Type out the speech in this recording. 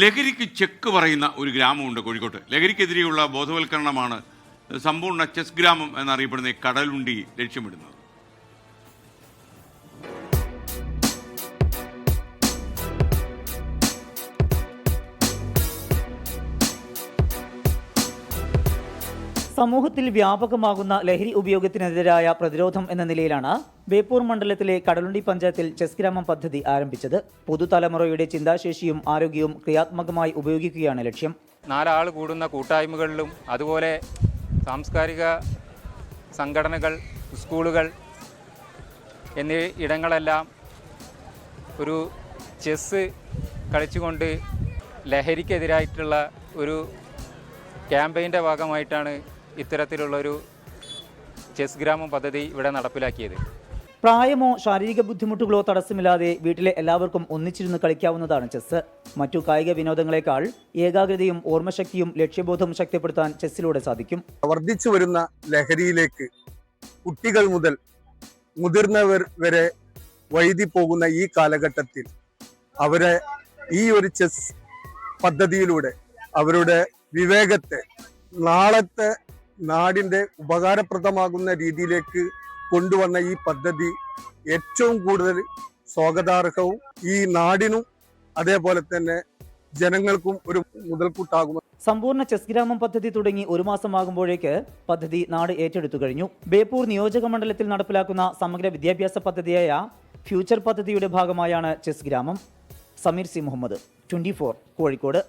ലഹരിക്ക് ചെക്ക് പറയുന്ന ഒരു ഗ്രാമമുണ്ട് കോഴിക്കോട്ട്. ലഹരിക്കെതിരെയുള്ള ബോധവൽക്കരണമാണ് സമ്പൂർണ ചെസ് ഗ്രാമം എന്നറിയപ്പെടുന്ന കടലുണ്ടി ലക്ഷ്യമിടുന്നത്. സമൂഹത്തിൽ വ്യാപകമാകുന്ന ലഹരി ഉപയോഗത്തിനെതിരായ പ്രതിരോധം എന്ന നിലയിലാണ് ബേപ്പൂർ മണ്ഡലത്തിലെ കടലുണ്ടി പഞ്ചായത്തിൽ ചെസ് ഗ്രാമം പദ്ധതി ആരംഭിച്ചത്. പുതുതലമുറയുടെ ചിന്താശേഷിയും ആരോഗ്യവും ക്രിയാത്മകമായി ഉപയോഗിക്കുകയാണ് ലക്ഷ്യം. നാലാൾ കൂടുന്ന കൂട്ടായ്മകളിലും അതുപോലെ സാംസ്കാരിക സംഘടനകൾ സ്കൂളുകൾ എന്നീ ഇടങ്ങളെല്ലാം ഒരു ചെസ് കളിച്ചുകൊണ്ട് ലഹരിക്കെതിരായിട്ടുള്ള ഒരു ക്യാമ്പയിന്റെ ഭാഗമായിട്ടാണ് ഇത്തരത്തിലുള്ളൊരു ചെസ് ഗ്രാമം പദ്ധതി ഇവിടെ നടപ്പിലാക്കിയത്. പ്രായമോ ശാരീരിക ബുദ്ധിമുട്ടുകളോ തടസ്സമില്ലാതെ വീട്ടിലെ എല്ലാവർക്കും ഒന്നിച്ചിരുന്ന് കളിക്കാവുന്നതാണ് ചെസ്സ്. മറ്റു കായിക വിനോദങ്ങളെക്കാൾ ഏകാഗ്രതയും ഓർമ്മശക്തിയും ലക്ഷ്യബോധവും ശക്തിപ്പെടുത്താൻ ചെസ്സിലൂടെ സാധിക്കും. വർദ്ധിച്ചു വരുന്ന ലഹരിയിലേക്ക് കുട്ടികൾ മുതൽ മുതിർന്നവർ വരെ വൈദി പോകുന്ന ഈ കാലഘട്ടത്തിൽ അവരെ ഈ ഒരു ചെസ് പദ്ധതിയിലൂടെ അവരുടെ വിവേകത്തെ നാളത്തെ നാടിന്റെ ഉപകാരപ്രദമാകുന്ന രീതിയിലേക്ക് കൊണ്ടുവന്ന ഈ പദ്ധതി ഏറ്റവും കൂടുതൽ സ്വാഗതാർഹവും ഈ നാടിനും അതേപോലെ തന്നെ ജനങ്ങൾക്കും ഒരു മുതൽക്കൂട്ടാകും സമ്പൂർണ ചെസ് ഗ്രാമം പദ്ധതി തുടങ്ങി ഒരു മാസമാകുമ്പോഴേക്ക് പദ്ധതി നാട് ഏറ്റെടുത്തു കഴിഞ്ഞു. ബേപ്പൂർ നിയോജക മണ്ഡലത്തിൽ നടപ്പിലാക്കുന്ന സമഗ്ര വിദ്യാഭ്യാസ പദ്ധതിയായ ഫ്യൂച്ചർ പദ്ധതിയുടെ ഭാഗമായാണ് ചെസ് ഗ്രാമം. Sameer C Muhammad twenty Kozhikode.